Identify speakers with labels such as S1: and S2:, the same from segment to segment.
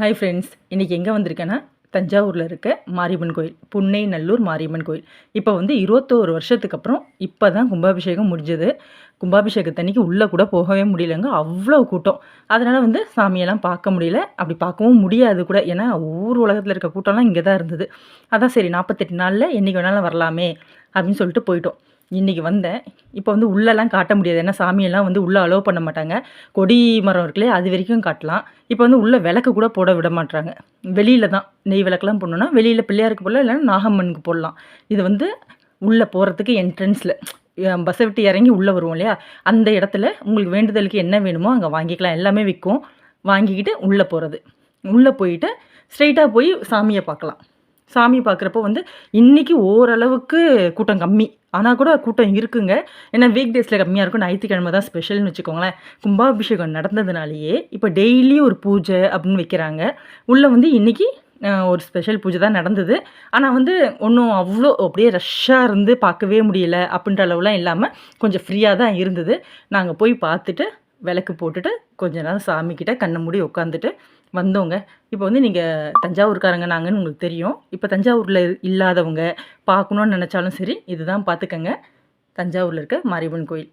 S1: Hi friends இன்றைக்கி எங்கே வந்திருக்கேன்னா தஞ்சாவூரில் இருக்க மாரியம்மன் கோயில் புன்னை நல்லூர் மாரியம்மன் கோயில். இப்போ வந்து இருபத்தோரு வருஷத்துக்கு அப்புறம் இப்போ தான் கும்பாபிஷேகம் முடிஞ்சது. கும்பாபிஷேகத்தன்னைக்கு உள்ளே கூட போகவே முடியலங்க. அவ்வளோ கூட்டம். அதனால் வந்து சாமியெல்லாம் பார்க்க முடியல. அப்படி பார்க்கவும் முடியாது கூட. ஏன்னா ஊர் உலகத்தில் இருக்க கூட்டம்லாம் இங்கே தான் இருந்தது. அதான் சரி நாற்பத்தெட்டு நாளில் என்றைக்கு வேணாலும் வரலாமே அப்படின்னு சொல்லிட்டு போயிட்டோம். இன்றைக்கி வந்தேன். இப்போ வந்து உள்ளெல்லாம் காட்ட முடியாது. ஏன்னா சாமியெல்லாம் வந்து உள்ளே அலோவ் பண்ண மாட்டாங்க. கொடி மரம் இருக்குல்லையே அது வரைக்கும் காட்டலாம். இப்போ வந்து உள்ளே விளக்கு கூட போட விட மாட்டாங்க வெளியில் தான் நெய் விளக்குலாம் போடணுன்னா வெளியில் பிள்ளையாருக்கு போடலாம் இல்லைன்னா நாகம்மனுக்கு போடலாம். இது வந்து உள்ளே போகிறதுக்கு என்ட்ரன்ஸில் பஸ்ஸை விட்டு இறங்கி உள்ளே வருவோம் இல்லையா? அந்த இடத்துல உங்களுக்கு வேண்டுதலுக்கு என்ன வேணுமோ அங்கே வாங்கிக்கலாம். எல்லாமே விற்கும் வாங்கிக்கிட்டு உள்ளே போகிறது உள்ளே போயிட்டு ஸ்ட்ரைட்டாக போய் சாமியை பார்க்கலாம். சாமி பார்க்குறப்போ வந்து இன்றைக்கி ஓரளவுக்கு கூட்டம் கம்மி. ஆனால் கூட கூட்டம் இருக்குங்க. ஏன்னா வீக் டேஸில் கம்மியாக இருக்கும். ஞாயிற்றுக்கிழமை தான் ஸ்பெஷல்னு வச்சுக்கோங்களேன். கும்பாபிஷேகம் நடந்ததுனாலேயே இப்போ டெய்லி ஒரு பூஜை அப்படின்னு வைக்கிறாங்க. உள்ளே வந்து இன்றைக்கி ஒரு ஸ்பெஷல் பூஜை தான் நடந்தது. ஆனால் வந்து ஒன்றும் அவ்வளோ அப்படியே ரஷ்ஷாக இருந்து பார்க்கவே முடியல அப்படின்ற அளவுலாம் இல்லாமல் கொஞ்சம் ஃப்ரீயாக தான் இருந்தது. நாங்கள் போய் பார்த்துட்டு விளக்கு போட்டுட்டு கொஞ்ச நேரம் சாமிக்கிட்ட கண்ணை மூடி உட்காந்துட்டு வந்தோங்க. இப்போ வந்து நீங்கள் தஞ்சாவூர்காரங்க நாங்கன்னு உங்களுக்கு தெரியும். இப்போ தஞ்சாவூரில் இல்லாதவங்க பார்க்கணுன்னு நினச்சாலும் சரி இதுதான் பார்த்துக்கங்க. தஞ்சாவூரில் இருக்க மாரியம்மன் கோயில்.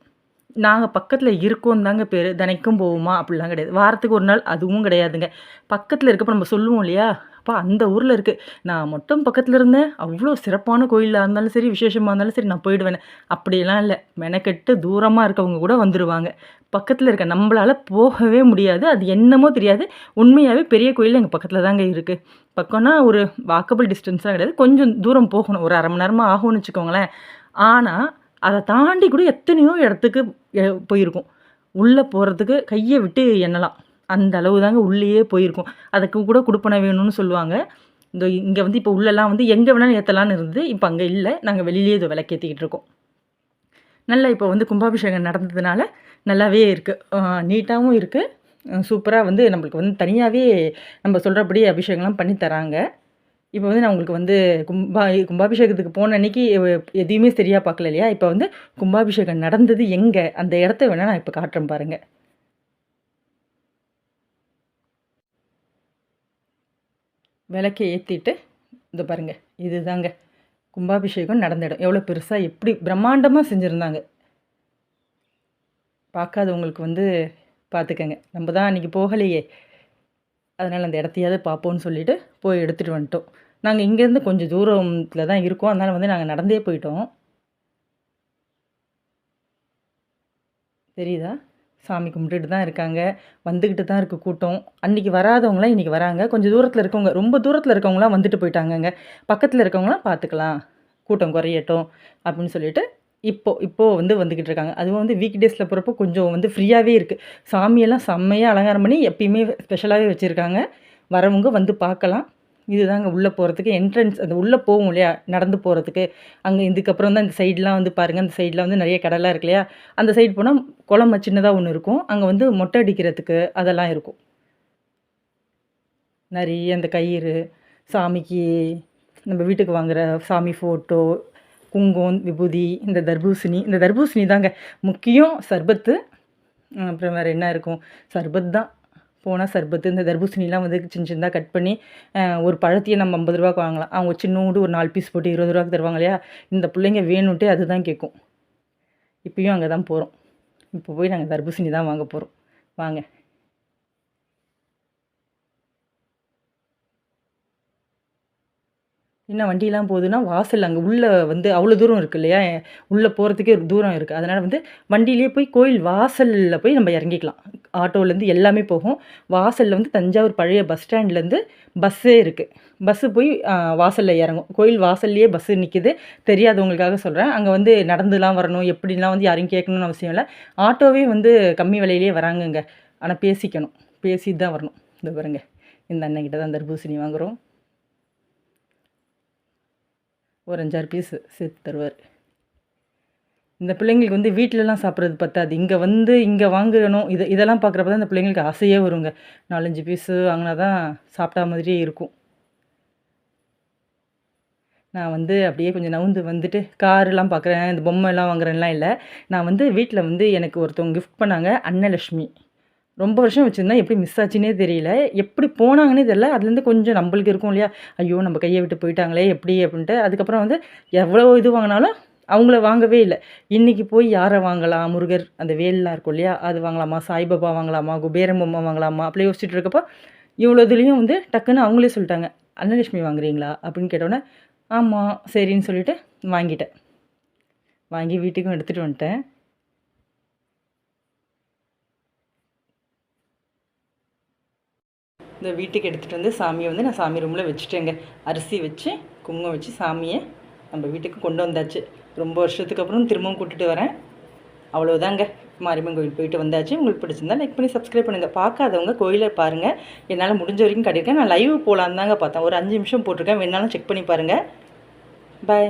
S1: நாங்கள் பக்கத்தில் இருக்கோம் தாங்க பேர். தினைக்கும் போவோமா அப்படிலாம் கிடையாது. வாரத்துக்கு ஒரு நாள் அதுவும் கிடையாதுங்க. பக்கத்தில் இருக்கப்போ நம்ம சொல்லுவோம் இல்லையா? அப்போ அந்த ஊரில் இருக்குது நான் மட்டும் பக்கத்தில் இருந்தேன். அவ்வளோ சிறப்பான கோயிலாக இருந்தாலும் சரி விசேஷமாக இருந்தாலும் சரி நான் போயிடுவேன். அப்படியெல்லாம் இல்லை. மெனக்கெட்டு தூரமாக இருக்கவங்க கூட வந்துடுவாங்க பக்கத்தில் இருக்க நம்மளால் போகவே முடியாது. அது என்னமோ தெரியாது. உண்மையாகவே பெரிய கோயில் எங்கள் பக்கத்தில் தாங்க இருக்குது பக்கம்னா ஒரு வாக்கபிள் டிஸ்டன்ஸ்லாம் கிடையாது. கொஞ்சம் தூரம் போகணும். ஒரு அரை மணி நேரமாக ஆகும்னு வச்சுக்கோங்களேன். ஆனால் அதை தாண்டி கூட எத்தனையோ இடத்துக்கு போயிருக்கும். உள்ளே போகிறதுக்கு கையை விட்டு எண்ணலாம். அந்த அளவு தாங்க உள்ளேயே போயிருக்கும். அதுக்கு கூட கொடுப்பன வேணும்னு சொல்லுவாங்க. இந்த இங்கே வந்து இப்போ உள்ளெல்லாம் வந்து எங்கே வேணாலும் ஏற்றலான்னு இருந்தது இப்போ அங்கே இல்லை. நாங்கள் வெளியிலேயே இதை விளக்கேற்றிக்கிட்டு இருக்கோம். நல்லா இப்போ வந்து கும்பாபிஷேகம் நடந்ததுனால நல்லாவே இருக்குது நீட்டாகவும் இருக்குது சூப்பராக வந்து நம்மளுக்கு வந்து தனியாகவே நம்ம சொல்கிறபடி அபிஷேகம்லாம் பண்ணி தராங்க. இப்போ வந்து நான் உங்களுக்கு வந்து கும்பா கும்பாபிஷேகத்துக்கு போன அன்னைக்கு எதையுமே சரியாக பார்க்கல இல்லையா? இப்போ வந்து கும்பாபிஷேகம் நடந்தது எங்கே? அந்த இடத்த வேணால் நான் இப்போ காட்டுறேன் பாருங்கள் விளக்கை ஏற்றிட்டு இந்த பாருங்கள் இது தாங்க கும்பாபிஷேகம் நடந்த இடம் எவ்வளோ பெருசாக எப்படி பிரம்மாண்டமாக செஞ்சுருந்தாங்க. பார்க்காதவங்களுக்கு வந்து பார்த்துக்கங்க. நம்ம தான் அன்றைக்கி போகலையே. அதனால் அந்த இடத்தையாவது பார்ப்போம்னு சொல்லிவிட்டு போய் எடுத்துகிட்டு வந்துட்டோம். நாங்கள் இங்கேருந்து கொஞ்சம் தூரத்தில் தான் இருக்கோம். அதனால் வந்து நாங்கள் நடந்தே போயிட்டோம். தெரியுதா? சாமி கும்பிட்டுட்டு தான் இருக்காங்க. வந்துக்கிட்டு தான் இருக்குது கூட்டம். அன்றைக்கி வராதவங்களாம் இன்றைக்கி வராங்க. கொஞ்சம் தூரத்தில் இருக்கவங்க ரொம்ப தூரத்தில் இருக்கவங்களாம் வந்துட்டு போயிட்டாங்கங்க. பக்கத்தில் இருக்கவங்களாம் பார்த்துக்கலாம் கூட்டம் குறையட்டும் அப்படின்னு சொல்லிட்டு இப்போது இப்போது வந்து வந்துக்கிட்டு இருக்காங்க. அதுவும் வந்து வீக் டேஸில் போகிறப்போ கொஞ்சம் வந்து ஃப்ரீயாகவே இருக்குது சாமியெல்லாம் செம்மையாக அலங்காரம் பண்ணி எப்பயுமே ஸ்பெஷலாகவே வச்சுருக்காங்க. வரவங்க வந்து பார்க்கலாம் இதுதாங்க உள்ளே போகிறதுக்கு என்ட்ரன்ஸ் அந்த உள்ளே போகும் இல்லையா? நடந்து போகிறதுக்கு அங்கே இதுக்கப்புறம் தான் இந்த சைட்லாம் வந்து பாருங்கள் அந்த சைடில் வந்து நிறைய கடலாம் இருக்கு இல்லையா? அந்த சைடு போனால் குளம் சின்னதாக ஒன்று இருக்கும். அங்கே வந்து மொட்டை அடிக்கிறதுக்கு அதெல்லாம் இருக்கும். நிறைய அந்த கயிறு சாமிக்கு நம்ம வீட்டுக்கு வாங்குகிற சாமி ஃபோட்டோ குங்குமம் விபூதி இந்த தர்பூசணி. இந்த தர்பூசணி தாங்க முக்கியம். சர்பத்து. அப்புறம் வேறு என்ன இருக்கும்? சர்பத் தான். போனால் சர்பத்து இந்த தர்பூசணிலாம் வந்து சின்ன சின்னதாக கட் பண்ணி ஒரு பழத்தையே நம்ம ஐம்பது ரூபாய்க்கு வாங்கலாம். அவங்க சின்னோண்டு ஒரு நாலு பீஸ் போட்டு இருபது ரூபாய்க்கு தருவாங்க இல்லையா? இந்த பிள்ளைங்க வேணுன்ட்டு அதுதான் கேட்கும். இப்பயும் அங்கே தான் போகிறோம் இப்போ போய் நாங்கள் தர்பூசணி தான் வாங்க போகிறோம் வாங்க. என்ன வண்டியெலாம் போகுதுன்னா வாசல் அங்கே உள்ளே வந்து அவ்வளோ தூரம் இருக்குது இல்லையா? உள்ளே போகிறதுக்கே ஒரு தூரம் இருக்குது அதனால் வந்து வண்டியிலே போய் கோயில் வாசலில் போய் நம்ம இறங்கிக்கலாம். ஆட்டோலேருந்து எல்லாமே போகும். வாசலில் வந்து தஞ்சாவூர் பழைய பஸ் ஸ்டாண்ட்லேருந்து பஸ்ஸே இருக்குது பஸ்ஸு போய் வாசலில் இறங்கும். கோயில் வாசல்லையே பஸ்ஸு நிற்கிது தெரியாதவங்களுக்காக சொல்கிறேன் அங்கே வந்து நடந்துலாம் வரணும் எப்படிலாம் வந்து யாரையும் கேட்கணும்னு அவசியம் இல்லை. ஆட்டோவே வந்து கம்மி விலையிலே வராங்கங்க. ஆனால் பேசிக்கணும். பேசிட்டு தான் வரணும். இந்த பாருங்க. இந்த அண்ணன் தான் தர்பூசணி வாங்குகிறோம் ஒரு அஞ்சாறு பீஸு சேர்த்து தருவார். இந்த பிள்ளைங்களுக்கு வந்து வீட்டிலலாம் சாப்பிட்றது பத்தாது. இங்கே வந்து இங்கே வாங்குறணும் இதை இதெல்லாம் பார்க்குறப்ப தான் இந்த பிள்ளைங்களுக்கு ஆசையே வருங்க. நாலஞ்சு பீஸு வாங்கினா தான் சாப்பிட்டா மாதிரியே இருக்கும். நான் வந்து அப்படியே கொஞ்சம் நவுந்து வந்துட்டு காருலாம் பார்க்குறேன் இந்த பொம்மைலாம் வாங்குறேன்லாம் இல்லை. நான் வந்து வீட்டில் வந்து எனக்கு ஒருத்தவங்க கிஃப்ட் பண்ணாங்க. அன்னலட்சுமி. ரொம்ப வருஷம் வச்சுருந்தா எப்படி மிஸ் ஆச்சுன்னே தெரியல. எப்படி போனாங்கன்னே தெரியல. அதுலேருந்து கொஞ்சம் நம்மளுக்கு இருக்கும் இல்லையா? ஐயோ நம்ம கையை விட்டு போயிட்டாங்களே எப்படி அப்படின்ட்டு. அதுக்கப்புறம் வந்து எவ்வளோ இது வாங்கினாலும் அவங்கள வாங்கவே இல்லை. இன்றைக்கி போய் யாரை வாங்கலாம்? முருகர் அந்த வேல்லாம் இருக்கும் இல்லையா? அது வாங்கலாமா? சாய்பாபா வாங்கலாமா? குபேரம் பொம்மை வாங்கலாமா? அப்படி யோசிச்சுட்டு இருக்கப்போ இவ்வளோ இதுலேயும் வந்து டக்குன்னு அவங்களே சொல்லிட்டாங்க. அன்னலட்சுமி வாங்குறீங்களா? அப்படின்னு கேட்டோன்னே ஆமாம் சரின்னு சொல்லிட்டு வாங்கிட்டேன். வாங்கி வீட்டுக்கும் எடுத்துகிட்டு வந்துட்டேன். இந்த வீட்டுக்கு எடுத்துகிட்டு வந்து சாமியை வந்து நான் சாமி ரூமில் வச்சுட்டேங்க. அரிசி வச்சு குங்குமம் வச்சு சாமியை நம்ம வீட்டுக்கு கொண்டு வந்தாச்சு. ரொம்ப வருஷத்துக்கு அப்புறம் திரும்பவும் கூட்டிட்டு வரேன். அவ்வளோதாங்க மாரியம்மன் கோயில் போயிட்டு வந்தாச்சு. உங்களுக்கு பிடிச்சிருந்தா லைக் பண்ணி சப்ஸ்கிரைப் பண்ணுங்கள் பார்க்காதவங்க கோயிலை பாருங்கள் என்னால் முடிஞ்ச வரைக்கும் கட்டியிருக்கேன். நான் லைவ் போகலான்னு தாங்க பார்த்தேன். ஒரு அஞ்சு நிமிஷம் போட்டிருக்கேன். வேணாலும் செக் பண்ணி பாருங்கள் பாய்